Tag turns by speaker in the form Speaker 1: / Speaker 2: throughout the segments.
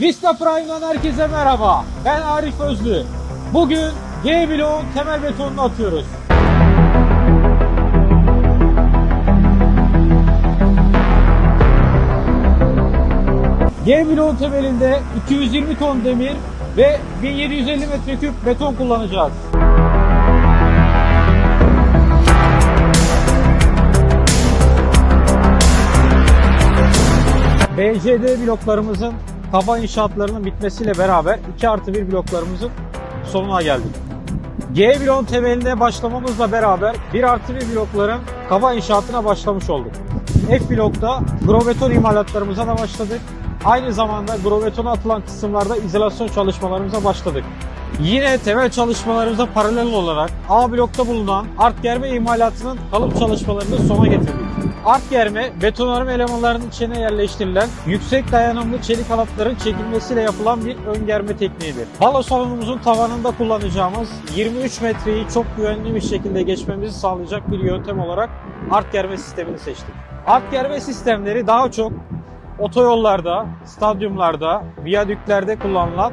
Speaker 1: Vista Prime'dan herkese merhaba. Ben Arif Özlü. Bugün G bloğun temel betonunu atıyoruz. G bloğun temelinde 220 ton demir ve 1750 metreküp beton kullanacağız. BCD bloklarımızın kaba inşaatlarının bitmesiyle beraber 2 artı 1 bloklarımızın sonuna geldik. G bloğun temeline başlamamızla beraber 1 artı 1 blokların kaba inşaatına başlamış olduk. F blokta grobeton imalatlarımıza da başladık. Aynı zamanda grobetona atılan kısımlarda izolasyon çalışmalarımıza başladık. Yine temel çalışmalarımıza paralel olarak A blokta bulunan art germe imalatının kalıp çalışmalarını sona getirdik. Art germe, betonarme elemanlarının içine yerleştirilen yüksek dayanımlı çelik halatların çekilmesiyle yapılan bir ön germe tekniğidir. Balo salonumuzun tavanında kullanacağımız 23 metreyi çok güvenli bir şekilde geçmemizi sağlayacak bir yöntem olarak art germe sistemini seçtik. Art germe sistemleri daha çok otoyollarda, stadyumlarda, viyadüklerde kullanılan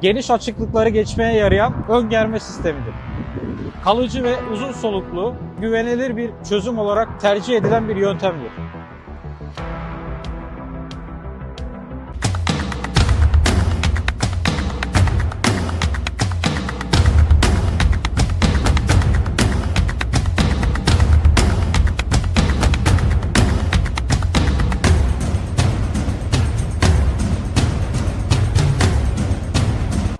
Speaker 1: geniş açıklıkları geçmeye yarayan ön germe sistemidir. Kalıcı ve uzun soluklu, güvenilir bir çözüm olarak tercih edilen bir yöntemdir.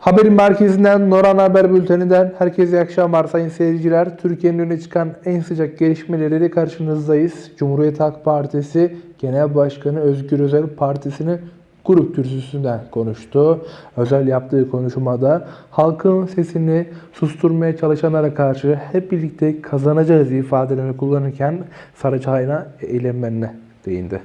Speaker 2: Haberin merkezinden Noran Haber Bülteni'nden herkese iyi akşamlar sayın seyirciler. Türkiye'nin öne çıkan en sıcak gelişmeleriyle karşınızdayız. Cumhuriyet Halk Partisi Genel Başkanı Özgür Özel partisinin grup kürsüsünden konuştu. Özel yaptığı konuşmada halkın sesini susturmaya çalışanlara karşı hep birlikte kazanacağız ifadelerini kullanırken Saraçhane'ne eylemlerine değindi.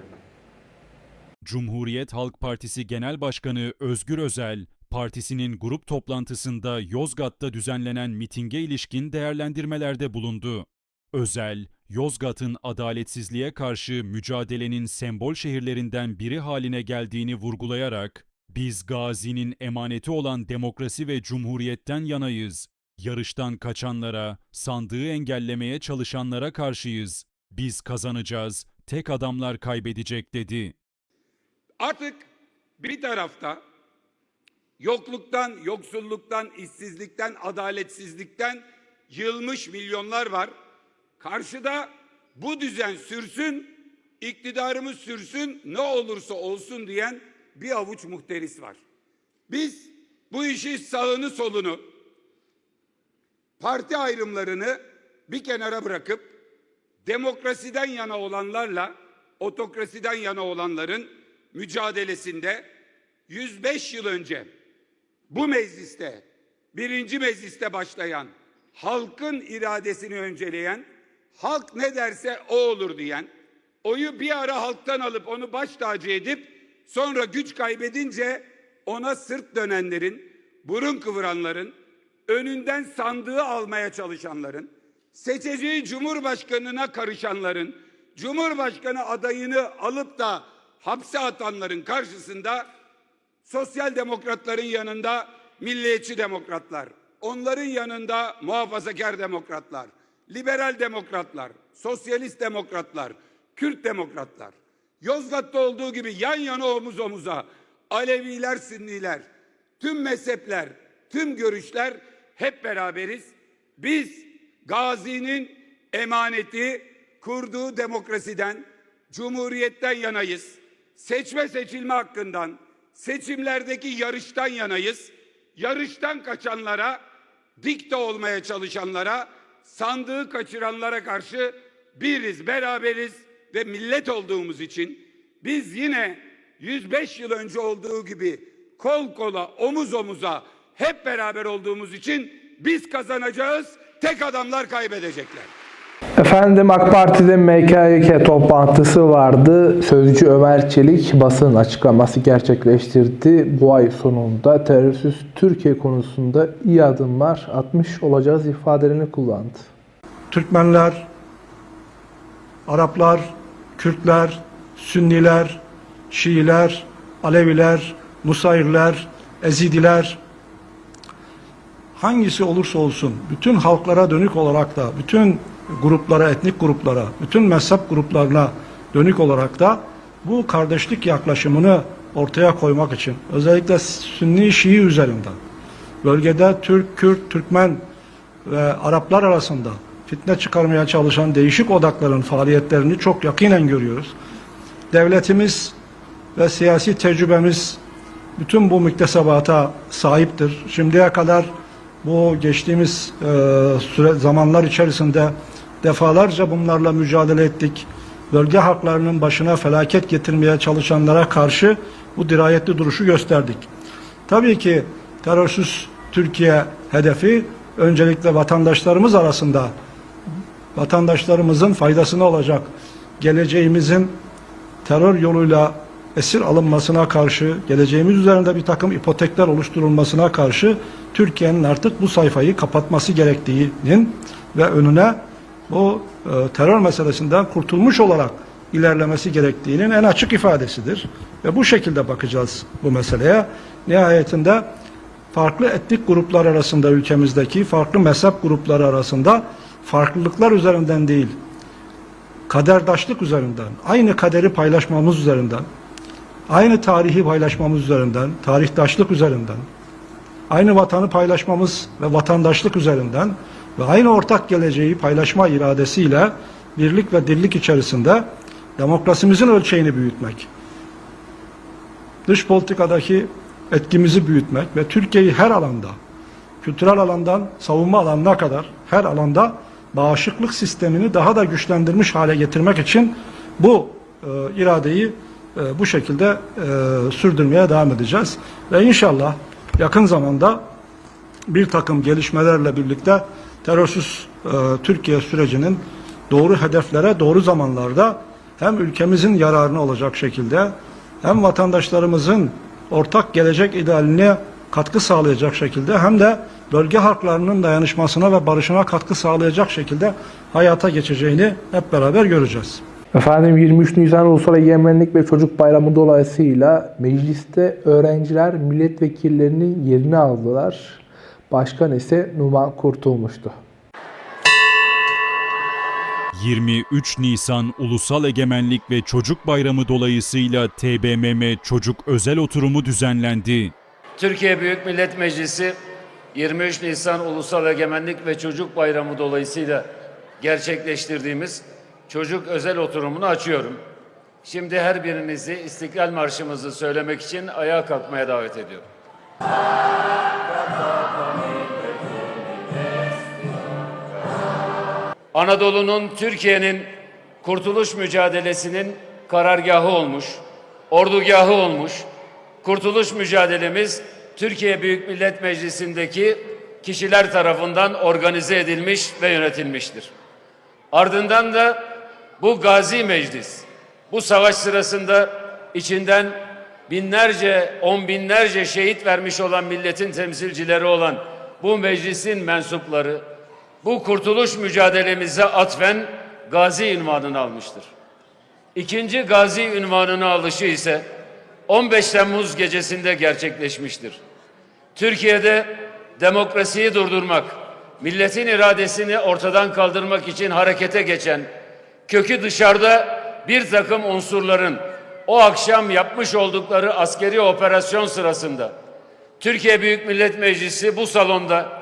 Speaker 3: Cumhuriyet Halk Partisi Genel Başkanı Özgür Özel, partisinin grup toplantısında Yozgat'ta düzenlenen mitinge ilişkin değerlendirmelerde bulundu. Özel, Yozgat'ın adaletsizliğe karşı mücadelenin sembol şehirlerinden biri haline geldiğini vurgulayarak, biz Gazi'nin emaneti olan demokrasi ve cumhuriyetten yanayız. Yarıştan kaçanlara, sandığı engellemeye çalışanlara karşıyız. Biz kazanacağız, tek adamlar kaybedecek dedi.
Speaker 4: Artık bir tarafta yokluktan, yoksulluktan, işsizlikten, adaletsizlikten yılmış milyonlar var. Karşıda bu düzen sürsün, iktidarımız sürsün, ne olursa olsun diyen bir avuç muhteris var. Biz bu işi sağını solunu, parti ayrımlarını bir kenara bırakıp demokrasiden yana olanlarla otokrasiden yana olanların mücadelesinde 105 yıl önce bu mecliste birinci mecliste başlayan halkın iradesini önceleyen halk ne derse o olur diyen oyu bir ara halktan alıp onu baş tacı edip sonra güç kaybedince ona sırt dönenlerin burun kıvıranların önünden sandığı almaya çalışanların seçeceği cumhurbaşkanına karışanların cumhurbaşkanı adayını alıp da hapse atanların karşısında sosyal demokratların yanında milliyetçi demokratlar, onların yanında muhafazakar demokratlar, liberal demokratlar, sosyalist demokratlar, Kürt demokratlar. Yozgat'ta olduğu gibi yan yana omuz omuza Aleviler, Sünniler, tüm mezhepler, tüm görüşler hep beraberiz. Biz Gazi'nin emaneti kurduğu demokrasiden, cumhuriyetten yanayız. Seçme seçilme hakkından, seçimlerdeki yarıştan yanayız. Yarıştan kaçanlara, dikte olmaya çalışanlara, sandığı kaçıranlara karşı biriz, beraberiz ve millet olduğumuz için biz yine 105 yıl önce olduğu gibi kol kola, omuz omuza hep beraber olduğumuz için biz kazanacağız, tek adamlar kaybedecekler.
Speaker 2: Efendim AK Parti'de MKYK toplantısı vardı. Sözcü Ömer Çelik basın açıklaması gerçekleştirdi. Bu ay sonunda terörsüz Türkiye konusunda iyi adımlar atmış olacağız ifadelerini kullandı.
Speaker 5: Türkmenler, Araplar, Kürtler, Sünniler, Şiiler, Aleviler, Nusayirler, Ezidiler, hangisi olursa olsun bütün halklara dönük olarak da bütün gruplara, etnik gruplara, bütün mezhep gruplarına dönük olarak da bu kardeşlik yaklaşımını ortaya koymak için özellikle Sünni Şii üzerinden bölgede Türk, Kürt, Türkmen ve Araplar arasında fitne çıkarmaya çalışan değişik odakların faaliyetlerini çok yakinen görüyoruz. Devletimiz ve siyasi tecrübemiz bütün bu müktesebata sahiptir. Şimdiye kadar bu geçtiğimiz e, süre zamanlar içerisinde defalarca bunlarla mücadele ettik. Bölge halklarının başına felaket getirmeye çalışanlara karşı bu dirayetli duruşu gösterdik. Tabii ki terörsüz Türkiye hedefi öncelikle vatandaşlarımız arasında vatandaşlarımızın faydasına olacak geleceğimizin terör yoluyla esir alınmasına karşı, geleceğimiz üzerinde bir takım ipotekler oluşturulmasına karşı Türkiye'nin artık bu sayfayı kapatması gerektiğinin ve önüne bu e, terör meselesinden kurtulmuş olarak ilerlemesi gerektiğinin en açık ifadesidir. Ve bu şekilde bakacağız bu meseleye. Nihayetinde farklı etnik gruplar arasında ülkemizdeki farklı mezhep grupları arasında farklılıklar üzerinden değil, kaderdaşlık üzerinden, aynı kaderi paylaşmamız üzerinden, aynı tarihi paylaşmamız üzerinden, tarihtaşlık üzerinden, aynı vatanı paylaşmamız ve vatandaşlık üzerinden ve aynı ortak geleceği paylaşma iradesiyle birlik ve dirlik içerisinde demokrasimizin ölçeğini büyütmek, dış politikadaki etkimizi büyütmek ve Türkiye'yi her alanda, kültürel alandan savunma alanına kadar her alanda bağışıklık sistemini daha da güçlendirmiş hale getirmek için bu e, iradeyi e, bu şekilde e, sürdürmeye devam edeceğiz. Ve inşallah yakın zamanda bir takım gelişmelerle birlikte terörsüz e, Türkiye sürecinin doğru hedeflere doğru zamanlarda hem ülkemizin yararına olacak şekilde hem vatandaşlarımızın ortak gelecek idealine katkı sağlayacak şekilde hem de bölge halklarının dayanışmasına ve barışına katkı sağlayacak şekilde hayata geçeceğini hep beraber göreceğiz.
Speaker 2: Efendim 23 Nisan Ulusal Egemenlik ve Çocuk Bayramı dolayısıyla mecliste öğrenciler milletvekillerinin yerini aldılar. Başkan ise Numan Kurtulmuş'tu.
Speaker 3: 23 Nisan Ulusal Egemenlik ve Çocuk Bayramı dolayısıyla TBMM Çocuk Özel Oturumu düzenlendi.
Speaker 6: Türkiye Büyük Millet Meclisi 23 Nisan Ulusal Egemenlik ve Çocuk Bayramı dolayısıyla gerçekleştirdiğimiz çocuk özel oturumunu açıyorum. Şimdi her birinizi İstiklal Marşımızı söylemek için ayağa kalkmaya davet ediyorum. Anadolu'nun, Türkiye'nin kurtuluş mücadelesinin karargahı olmuş, ordugahı olmuş, kurtuluş mücadelemiz Türkiye Büyük Millet Meclisi'ndeki kişiler tarafından organize edilmiş ve yönetilmiştir. Ardından da bu gazi meclis, bu savaş sırasında içinden binlerce, on binlerce şehit vermiş olan milletin temsilcileri olan bu meclisin mensupları, bu kurtuluş mücadelemize atfen gazi ünvanını almıştır. İkinci gazi ünvanını alışı ise 15 Temmuz gecesinde gerçekleşmiştir. Türkiye'de demokrasiyi durdurmak, milletin iradesini ortadan kaldırmak için harekete geçen, kökü dışarıda bir takım unsurların o akşam yapmış oldukları askeri operasyon sırasında Türkiye Büyük Millet Meclisi bu salonda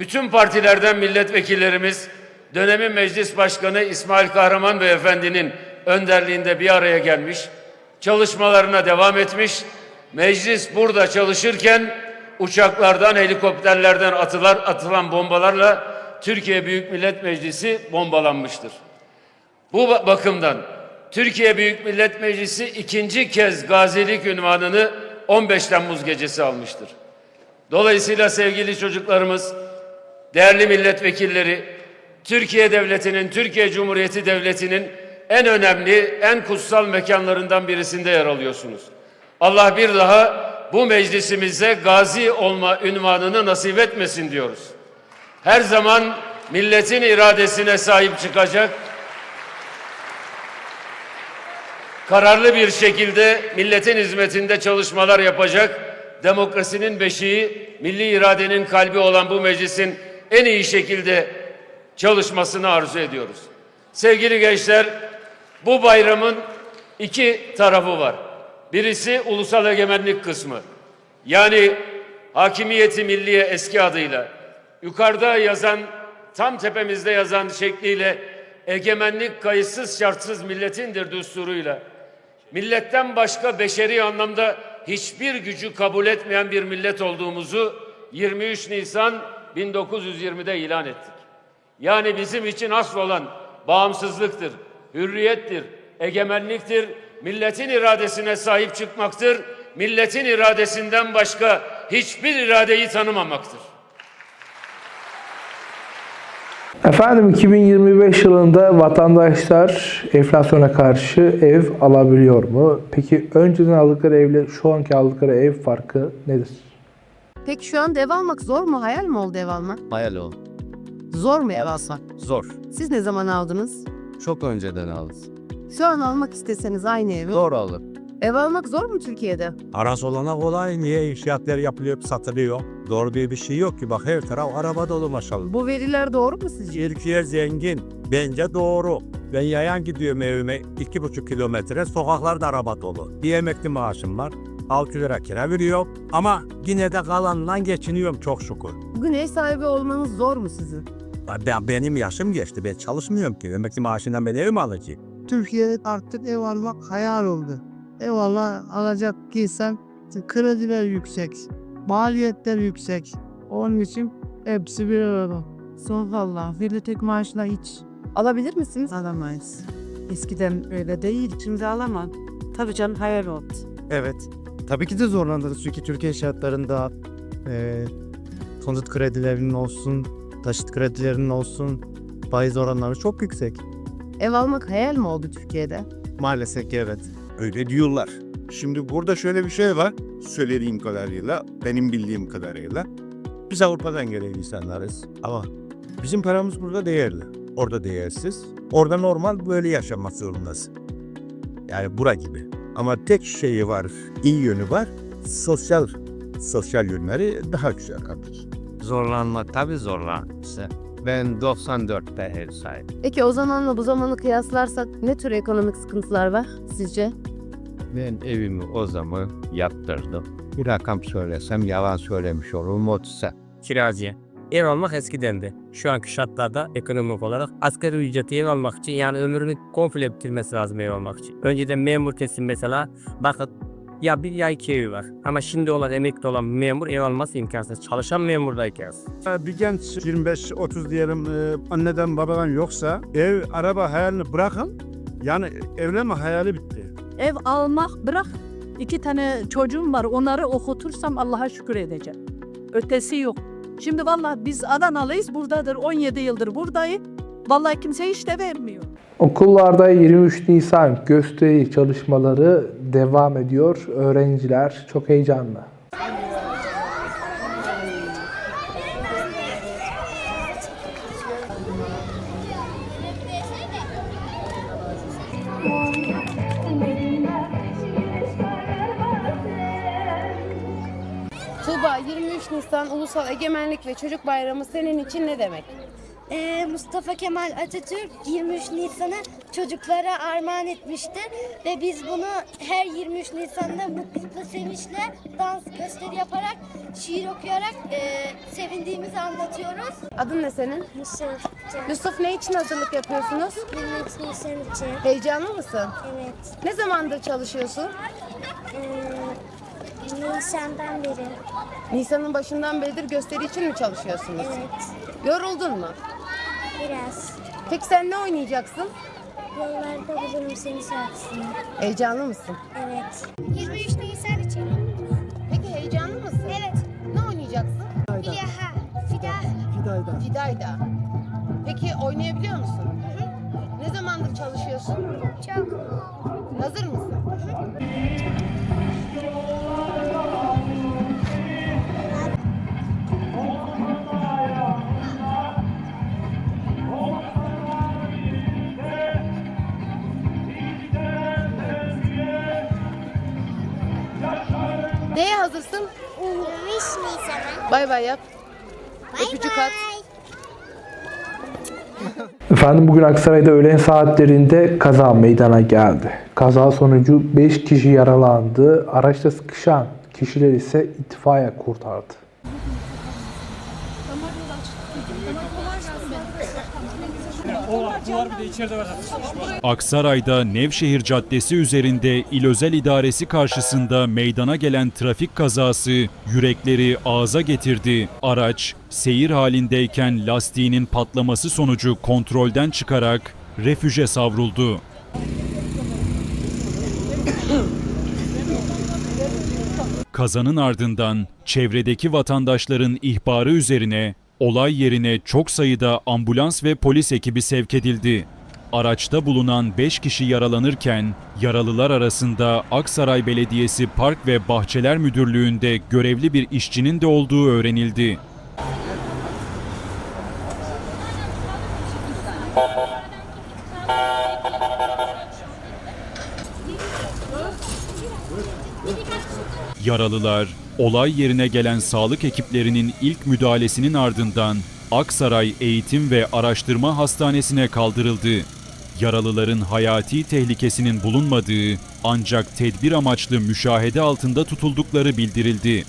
Speaker 6: bütün partilerden milletvekillerimiz dönemin meclis başkanı İsmail Kahraman Beyefendi'nin önderliğinde bir araya gelmiş, çalışmalarına devam etmiş. Meclis burada çalışırken uçaklardan, helikopterlerden atılar, atılan bombalarla Türkiye Büyük Millet Meclisi bombalanmıştır. Bu bakımdan Türkiye Büyük Millet Meclisi ikinci kez gazilik ünvanını 15 Temmuz gecesi almıştır. Dolayısıyla sevgili çocuklarımız, değerli milletvekilleri, Türkiye Devleti'nin, Türkiye Cumhuriyeti Devleti'nin en önemli, en kutsal mekanlarından birisinde yer alıyorsunuz. Allah bir daha bu meclisimize gazi olma ünvanını nasip etmesin diyoruz. Her zaman milletin iradesine sahip çıkacak, kararlı bir şekilde milletin hizmetinde çalışmalar yapacak, demokrasinin beşiği, milli iradenin kalbi olan bu meclisin en iyi şekilde çalışmasını arzu ediyoruz. Sevgili gençler, bu bayramın iki tarafı var. Birisi ulusal egemenlik kısmı. Yani hakimiyeti milliye eski adıyla yukarıda yazan tam tepemizde yazan şekliyle egemenlik kayıtsız şartsız milletindir düsturuyla milletten başka beşeri anlamda hiçbir gücü kabul etmeyen bir millet olduğumuzu 23 Nisan 1920'de ilan ettik. Yani bizim için asıl olan bağımsızlıktır, hürriyettir, egemenliktir, milletin iradesine sahip çıkmaktır, milletin iradesinden başka hiçbir iradeyi tanımamaktır.
Speaker 2: Efendim 2025 yılında vatandaşlar enflasyona karşı ev alabiliyor mu? Peki önceden aldıkları evle şu anki aldıkları ev farkı nedir?
Speaker 7: Peki şu an ev almak zor mu? Hayal mi oldu ev almak?
Speaker 8: Hayal o.
Speaker 7: Zor mu ev almak?
Speaker 8: Zor.
Speaker 7: Siz ne zaman aldınız?
Speaker 8: Çok önceden aldı.
Speaker 7: Şu an almak isteseniz aynı evi.
Speaker 8: Zor alır.
Speaker 7: Ev almak zor mu Türkiye'de?
Speaker 9: Araz olana kolay. Niye inşaatlar yapılıyor, satılıyor? Doğru bir bir şey yok ki. Bak her taraf araba dolu maşallah.
Speaker 7: Bu veriler doğru mu sizce?
Speaker 9: Türkiye zengin. Bence doğru. Ben yayan gidiyorum evime. iki buçuk kilometre. Sokaklarda araba dolu. Bir emekli maaşım var. 600 lira kira veriyor. Ama yine de kalanla geçiniyorum çok şükür.
Speaker 7: Bugün ev sahibi olmanız zor mu sizin?
Speaker 9: Ben, benim yaşım geçti. Ben çalışmıyorum ki. Emekli maaşından ben ev mi alacağım?
Speaker 10: Türkiye'de artık ev almak hayal oldu. Ev ala, alacak giysem krediler yüksek, maliyetler yüksek. Onun için hepsi bir arada. Son valla bir tek maaşla hiç
Speaker 7: Alabilir misiniz?
Speaker 10: alamayız. Eskiden öyle değil, şimdi alamam. Tabii canım hayal oldu.
Speaker 11: Evet. Tabii ki de zorlandınız çünkü Türkiye şartlarında eee konut kredilerinin olsun, taşıt kredilerinin olsun faiz oranları çok yüksek.
Speaker 7: Ev almak hayal mi oldu Türkiye'de?
Speaker 11: Maalesef ki evet.
Speaker 12: Öyle diyorlar. Şimdi burada şöyle bir şey var. Söylediğim kadarıyla, benim bildiğim kadarıyla.
Speaker 9: Biz Avrupa'dan gelen insanlarız. Ama bizim paramız burada değerli. Orada değersiz. Orada normal böyle yaşamak zorundasın. Yani bura gibi. Ama tek şeyi var, iyi yönü var. Sosyal sosyal yönleri daha güzel kardeş.
Speaker 8: Zorlanma tabii zorlan. İşte ben 94'te ev sahibi.
Speaker 7: Peki o zamanla bu zamanı kıyaslarsak ne tür ekonomik sıkıntılar var sizce?
Speaker 8: Ben evimi o zaman yaptırdım. Bir rakam söylesem yalan söylemiş olurum 30
Speaker 13: kiracıya. Ev almak eskidendi. Şu anki şartlarda ekonomik olarak asgari ücreti ev almak için yani ömrünü komple bitirmesi lazım ev almak için. Önceden memur kesim mesela bakın ya bir ya iki evi var. Ama şimdi olan emekli olan memur ev alması imkansız. Çalışan memur da imkansız.
Speaker 9: Bir genç 25-30 diyelim e, anneden babadan yoksa ev, araba hayalini bırakın. Yani evlenme hayali bitti.
Speaker 10: Ev almak bırak. iki tane çocuğum var onları okutursam Allah'a şükür edeceğim. Ötesi yok. Şimdi vallahi biz Adanalıyız buradadır 17 yıldır buradayım. Vallahi kimse hiç de vermiyor.
Speaker 2: Okullarda 23 Nisan gösteri çalışmaları devam ediyor. Öğrenciler çok heyecanlı.
Speaker 7: 23 Nisan Ulusal Egemenlik ve Çocuk Bayramı senin için ne demek?
Speaker 14: Ee, Mustafa Kemal Atatürk 23 Nisan'ı çocuklara armağan etmişti ve biz bunu her 23 Nisan'da mutlulukla, sevinçle dans gösteri yaparak, şiir okuyarak e, sevindiğimizi anlatıyoruz.
Speaker 7: Adın ne senin?
Speaker 14: Yusuf,
Speaker 7: Yusuf ne için hazırlık yapıyorsunuz?
Speaker 14: 23 Nisan için.
Speaker 7: Heyecanlı mısın?
Speaker 14: Evet.
Speaker 7: Ne zamandır çalışıyorsun?
Speaker 14: Ee, Nisan'dan beri.
Speaker 7: Nisan'ın başından beridir gösteri için mi çalışıyorsunuz?
Speaker 14: Evet.
Speaker 7: Yoruldun mu?
Speaker 14: Biraz.
Speaker 7: Peki sen ne oynayacaksın?
Speaker 14: Yollarda bulurum seni şarkısını.
Speaker 7: Heyecanlı mısın?
Speaker 14: Evet. 23 Nisan için.
Speaker 7: Peki heyecanlı mısın?
Speaker 14: Evet.
Speaker 7: Ne oynayacaksın?
Speaker 14: Fidaha. Fidah.
Speaker 7: Fidayda. Peki oynayabiliyor musun? Ne zamandır çalışıyorsun?
Speaker 14: Çok.
Speaker 7: Hazır mısın? hazırsın? 23 Nisan'a. Bay bay yap. Bay Öpücük bay. at.
Speaker 2: Efendim bugün Aksaray'da öğlen saatlerinde kaza meydana geldi. Kaza sonucu 5 kişi yaralandı. Araçta sıkışan kişiler ise itfaiye kurtardı.
Speaker 3: Aksaray'da Nevşehir Caddesi üzerinde İl Özel İdaresi karşısında meydana gelen trafik kazası yürekleri ağza getirdi. Araç seyir halindeyken lastiğinin patlaması sonucu kontrolden çıkarak refüje savruldu. Kazanın ardından çevredeki vatandaşların ihbarı üzerine olay yerine çok sayıda ambulans ve polis ekibi sevk edildi. Araçta bulunan 5 kişi yaralanırken yaralılar arasında Aksaray Belediyesi Park ve Bahçeler Müdürlüğü'nde görevli bir işçinin de olduğu öğrenildi. Yaralılar, olay yerine gelen sağlık ekiplerinin ilk müdahalesinin ardından Aksaray Eğitim ve Araştırma Hastanesi'ne kaldırıldı. Yaralıların hayati tehlikesinin bulunmadığı ancak tedbir amaçlı müşahede altında tutuldukları bildirildi.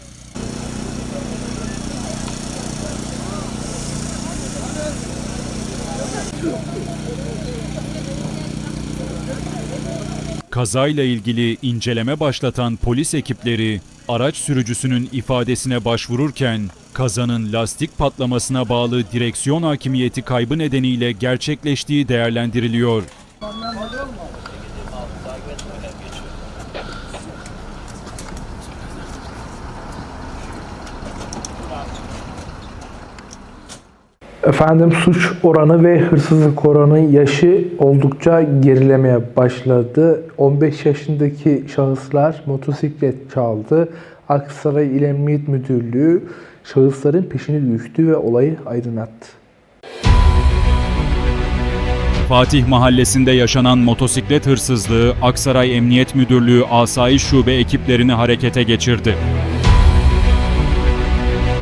Speaker 3: Kazayla ilgili inceleme başlatan polis ekipleri araç sürücüsünün ifadesine başvururken kazanın lastik patlamasına bağlı direksiyon hakimiyeti kaybı nedeniyle gerçekleştiği değerlendiriliyor.
Speaker 2: Efendim suç oranı ve hırsızlık oranı yaşı oldukça gerilemeye başladı. 15 yaşındaki şahıslar motosiklet çaldı. Aksaray İl Emniyet Müdürlüğü şahısların peşine düştü ve olayı aydınlattı.
Speaker 3: Fatih Mahallesi'nde yaşanan motosiklet hırsızlığı Aksaray Emniyet Müdürlüğü Asayiş Şube ekiplerini harekete geçirdi.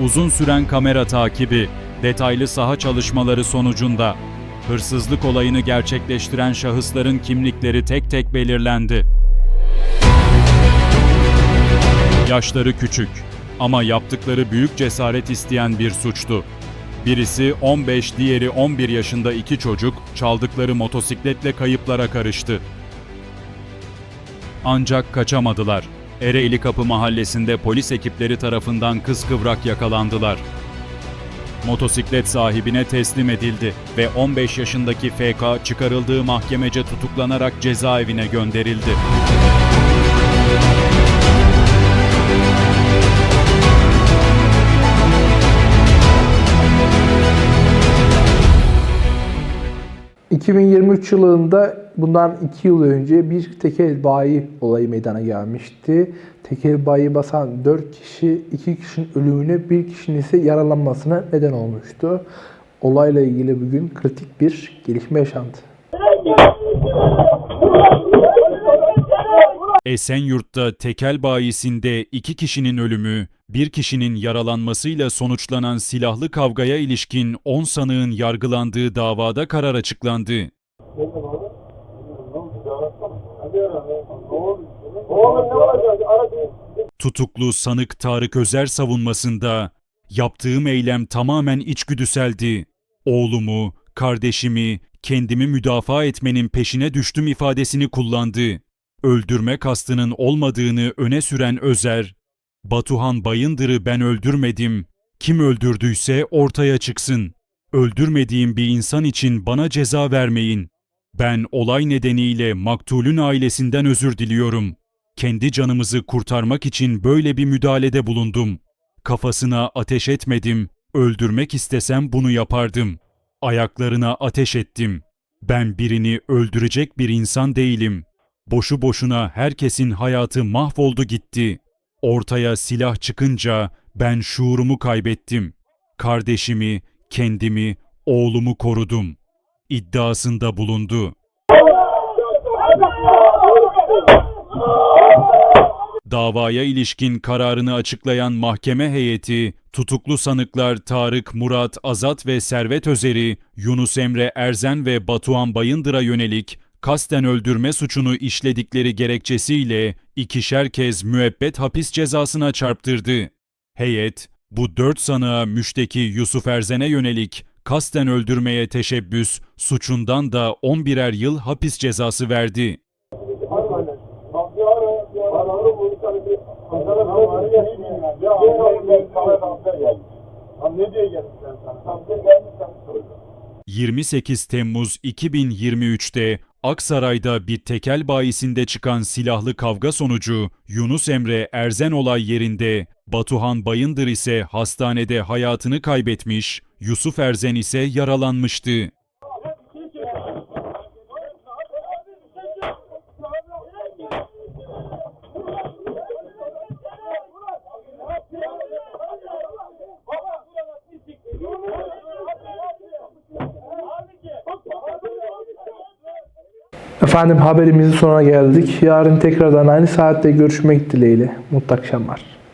Speaker 3: Uzun süren kamera takibi, detaylı saha çalışmaları sonucunda hırsızlık olayını gerçekleştiren şahısların kimlikleri tek tek belirlendi. Yaşları küçük ama yaptıkları büyük cesaret isteyen bir suçtu. Birisi 15, diğeri 11 yaşında iki çocuk çaldıkları motosikletle kayıplara karıştı. Ancak kaçamadılar. Ereğli Kapı mahallesinde polis ekipleri tarafından kıskıvrak yakalandılar. Motosiklet sahibine teslim edildi ve 15 yaşındaki FK çıkarıldığı mahkemece tutuklanarak cezaevine gönderildi.
Speaker 2: ...2023 yılında bundan 2 yıl önce bir tekel bayi olayı meydana gelmişti. Tekel bayi basan 4 kişi, 2 kişinin ölümüne, 1 kişinin ise yaralanmasına neden olmuştu. Olayla ilgili bugün kritik bir gelişme yaşandı.
Speaker 3: Esenyurt'ta tekel bayisinde iki kişinin ölümü, bir kişinin yaralanmasıyla sonuçlanan silahlı kavgaya ilişkin 10 sanığın yargılandığı davada karar açıklandı. Tutuklu sanık Tarık Özer savunmasında yaptığım eylem tamamen içgüdüseldi. Oğlumu, kardeşimi, kendimi müdafaa etmenin peşine düştüm ifadesini kullandı. Öldürme kastının olmadığını öne süren Özer, Batuhan Bayındır'ı ben öldürmedim. Kim öldürdüyse ortaya çıksın. Öldürmediğim bir insan için bana ceza vermeyin. Ben olay nedeniyle maktulün ailesinden özür diliyorum. Kendi canımızı kurtarmak için böyle bir müdahalede bulundum. Kafasına ateş etmedim. Öldürmek istesem bunu yapardım. Ayaklarına ateş ettim. Ben birini öldürecek bir insan değilim. Boşu boşuna herkesin hayatı mahvoldu gitti. Ortaya silah çıkınca ben şuurumu kaybettim. Kardeşimi, kendimi, oğlumu korudum. İddiasında bulundu. Davaya ilişkin kararını açıklayan mahkeme heyeti, tutuklu sanıklar Tarık, Murat, Azat ve Servet Özer'i, Yunus Emre Erzen ve Batuhan Bayındır'a yönelik kasten öldürme suçunu işledikleri gerekçesiyle ikişer kez müebbet hapis cezasına çarptırdı. Heyet, bu dört sanığa müşteki Yusuf Erzen'e yönelik kasten öldürmeye teşebbüs suçundan da 11'er yıl hapis cezası verdi.
Speaker 5: Ne
Speaker 3: 28 Temmuz 2023'te Aksaray'da bir tekel bayisinde çıkan silahlı kavga sonucu Yunus Emre Erzen olay yerinde, Batuhan Bayındır ise hastanede hayatını kaybetmiş, Yusuf Erzen ise yaralanmıştı.
Speaker 2: Efendim haberimizin sonuna geldik. Yarın tekrardan aynı saatte görüşmek dileğiyle. Mutlu akşamlar.